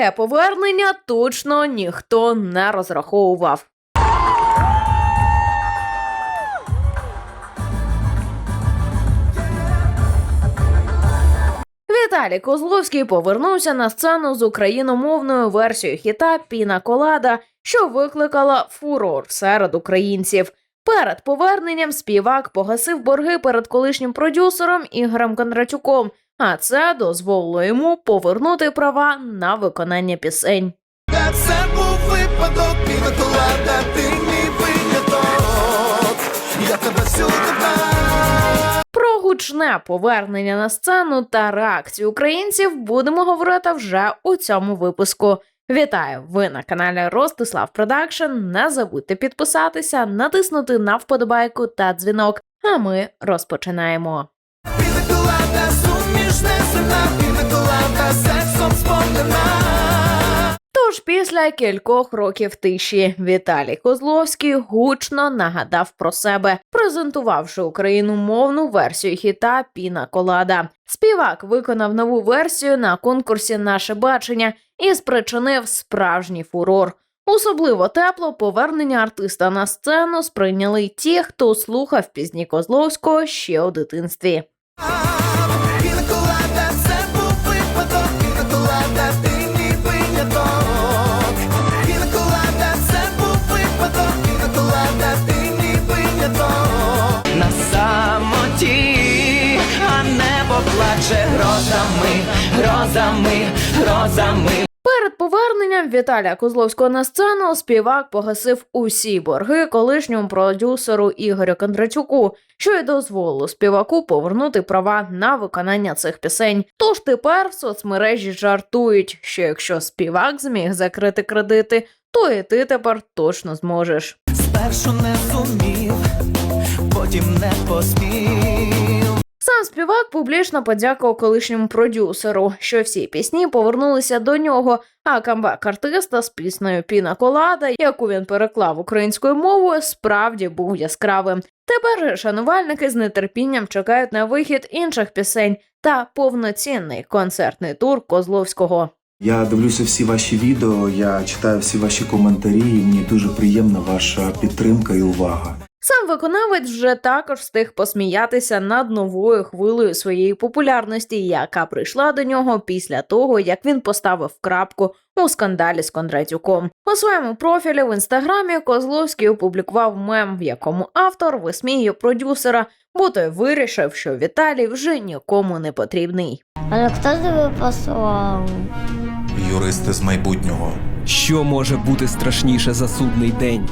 таке повернення точно ніхто не розраховував. Віталій Козловський повернувся на сцену з україномовною версією хіта Піна Колада, що викликала фурор серед українців. Перед поверненням співак погасив борги перед колишнім продюсером Ігорем Кондратюком, а це дозволило йому повернути права на виконання пісень. Це був випадок, пінаколада, ти мій виняток. Я тебе всюди. Про гучне повернення на сцену та реакцію українців будемо говорити вже у цьому випуску. Вітаю! Ви на каналі Ростислав Продакшн. Не забудьте підписатися, натиснути на вподобайку та дзвінок. А ми розпочинаємо. Сексом після кількох років тиші Віталій Козловський гучно нагадав про себе, презентувавши україномовну версію хіта Піна Колада. Співак виконав нову версію на конкурсі Наше бачення і спричинив справжній фурор. Особливо тепло повернення артиста на сцену сприйняли ті, хто слухав пісні Козловського ще у дитинстві. Плаче грозами, грозами, грозами. Перед поверненням Віталія Козловського на сцену співак погасив усі борги колишньому продюсеру Ігорю Кондратюку, що й дозволило співаку повернути права на виконання цих пісень. Тож тепер в соцмережі жартують, що якщо співак зміг закрити кредити, то і ти тепер точно зможеш. Спершу не зумів, потім не посмів. Сам співак публічно подякував колишньому продюсеру, що всі пісні повернулися до нього. А камбек артиста з піснею Піна Колада, яку він переклав українською мовою, справді був яскравим. Тепер шанувальники з нетерпінням чекають на вихід інших пісень та повноцінний концертний тур Козловського. Я дивлюся всі ваші відео, я читаю всі ваші коментарі, і мені дуже приємна ваша підтримка і увага. Сам виконавець вже також встиг посміятися над новою хвилею своєї популярності, яка прийшла до нього після того, як він поставив крапку у скандалі з Кондратюком. У своєму профілі в інстаграмі Козловський опублікував мем, в якому автор висміює продюсера, бо той вирішив, що Віталій вже нікому не потрібний. Але хто тебе послав? Юристи з майбутнього. Що може бути страшніше за судний день?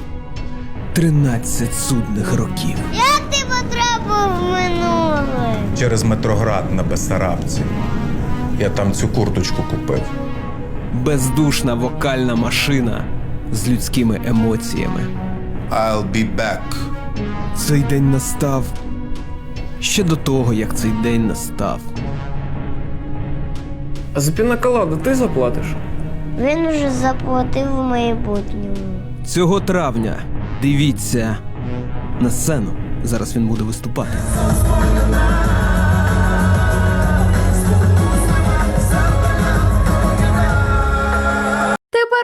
Тринадцять судних років. Як ти потрапив в минуле? Через Метроград на Бессарабці. Я там цю курточку купив. Бездушна вокальна машина з людськими емоціями. I'll be back. Цей день настав ще до того, як цей день настав. А За пінаколаду ти заплатиш? Він уже заплатив в майбутньому. Цього травня дивіться на сцену. Зараз він буде виступати.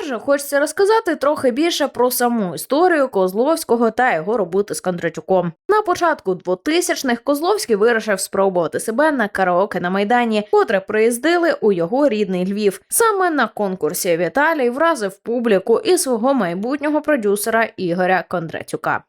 Же хочеться розказати трохи більше про саму історію Козловського та його роботи з Кондратюком. На початку 2000-х Козловський вирішив спробувати себе на караоке на майдані, котре приїздили у його рідний Львів. Саме на конкурсі Віталій вразив публіку і свого майбутнього продюсера Ігоря Кондратюка.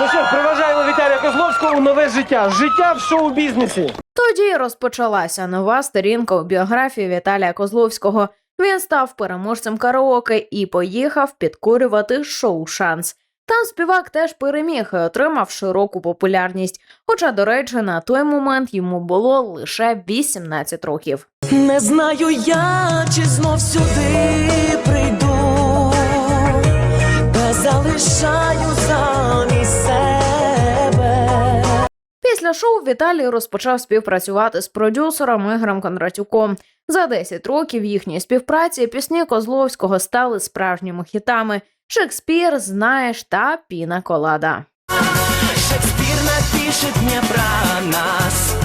Ну що, проважаємо Віталія Козловського у нове життя. Життя в шоу-бізнесі. Тоді розпочалася нова сторінка у біографії Віталія Козловського. Він став переможцем караоке і поїхав підкорювати шоу Шанс. Там співак теж переміг і отримав широку популярність. Хоча, до речі, на той момент йому було лише 18 років. Не знаю я, чи знов сюди прийду, та залишаю замість себе. Після шоу Віталій розпочав співпрацювати з продюсером Ігорем Кондратюком. За 10 років їхньої співпраці пісні Козловського стали справжніми хітами. Шекспір, знаєш та Піна Колада. Шекспір напише дня про нас.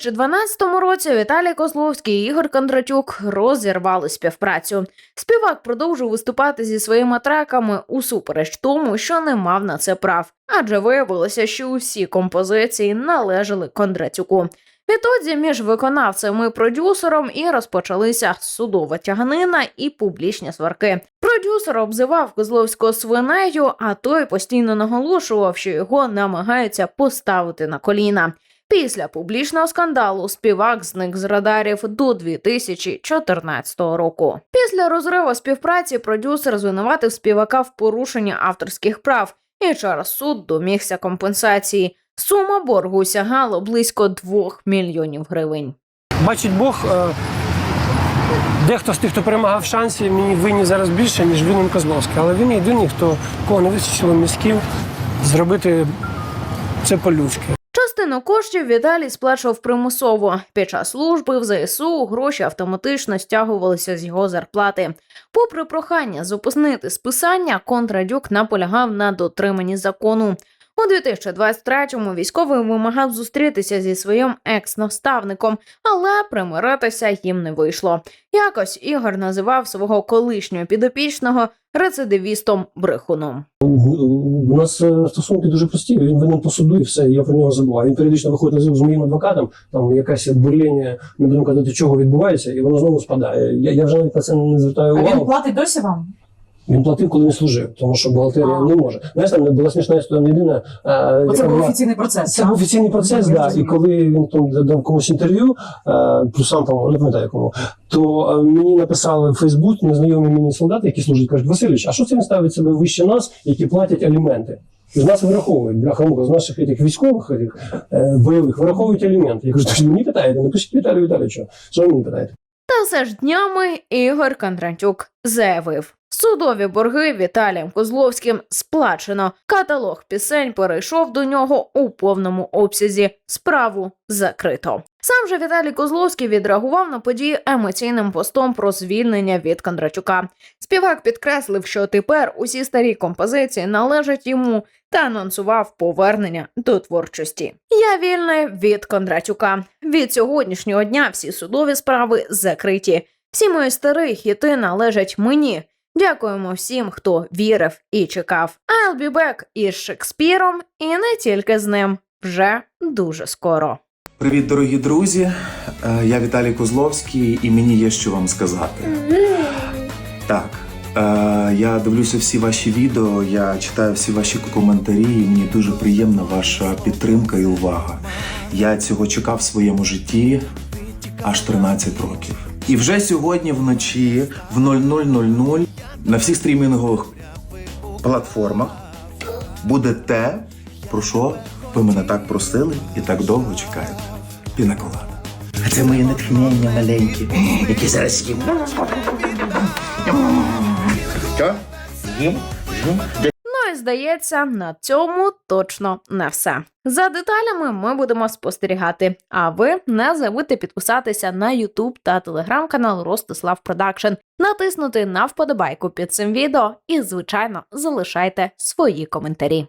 2012 році Віталій Козловський і Ігор Кондратюк розірвали співпрацю. Співак продовжив виступати зі своїми треками усупереч тому, що не мав на це прав, адже виявилося, що усі композиції належали Кондратюку. Відтоді між виконавцем і продюсером і розпочалися судова тяганина і публічні сварки. Продюсер обзивав Козловського свинею, а той постійно наголошував, що його намагаються поставити на коліна. Після публічного скандалу співак зник з радарів до 2014 року. Після розриву співпраці продюсер звинуватив співака в порушенні авторських прав і через суд домігся компенсації. Сума боргу сягала близько 2 мільйонів гривень. Бачить Бог, е, дехто з тих, хто перемагав шансі, мені винні зараз більше, ніж винен Козловський. Але він єдиний, хто кого не вистачило мізків зробити це по-людськи. Частину коштів Віталій сплачував примусово. Під час служби в ЗСУ гроші автоматично стягувалися з його зарплати. Попри прохання зупинити списання, контрадюк наполягав на дотриманні закону. У 2023-му військовий вимагав зустрітися зі своїм екс-наставником, але примиритися їм не вийшло. Якось Ігор називав свого колишнього підопічного рецидивістом брехуном. У нас е, стосунки дуже прості. Він винен по суду і все. Я про нього забуваю. Він періодично виходить на зв'язок з моїм адвокатом. Там якась бурління, не будемо казати, чого відбувається, і воно знову спадає. Я, я вже навіть на це не звертаю А він платить досі вам? Він платив, коли він служив, тому що бухгалтерія А. не може. Знаєш, там була смішна історія єдина. е, Оце яка був була- офіційний процес. Це так? був офіційний процес, Я да, і коли він там дав комусь інтерв'ю, плюс сам там не пам'ятаю кому, то мені написали в Фейсбук незнайомі мені солдати, які служать, кажуть, Васильович, а що це він ставить себе вище нас, які платять аліменти? З нас вираховують, бляха муха, з наших этих військових этих, е, бойових вираховують аліменти. Я кажу, ж мені питаєте, напишіть Віталію Віталійовичу, що ви мені питаєте? Та все ж днями Ігор Кондрантюк заявив. Судові борги Віталієм Козловським сплачено. Каталог пісень перейшов до нього у повному обсязі. Справу закрито. Сам же Віталій Козловський відреагував на події емоційним постом про звільнення від Кондратюка. Співак підкреслив, що тепер усі старі композиції належать йому та анонсував повернення до творчості. Я вільний від Кондратюка. Від сьогоднішнього дня всі судові справи закриті. Всі мої старі хіти належать мені. Дякуємо всім, хто вірив і чекав. I'll be back із Шекспіром і не тільки з ним. Вже дуже скоро. Привіт, дорогі друзі! Е, Я Віталій Козловський, і мені є що вам сказати. Так, я дивлюся всі ваші відео, я читаю всі ваші коментарі, і мені дуже приємна ваша підтримка і увага. Я цього чекав в своєму житті аж 13 років. І вже сьогодні вночі в 00.00 на всіх стрімінгових платформах буде те, про що ви мене так просили і так довго чекаєте. Пінаколада. А це моє натхнення маленьке, яке зараз їм. Що? Їм? Їм? Ну і здається, на цьому точно не все. За деталями ми будемо спостерігати. А ви не забудьте підписатися на YouTube та телеграм-канал Ростислав Продакшн, натиснути на вподобайку під цим відео і, звичайно, залишайте свої коментарі.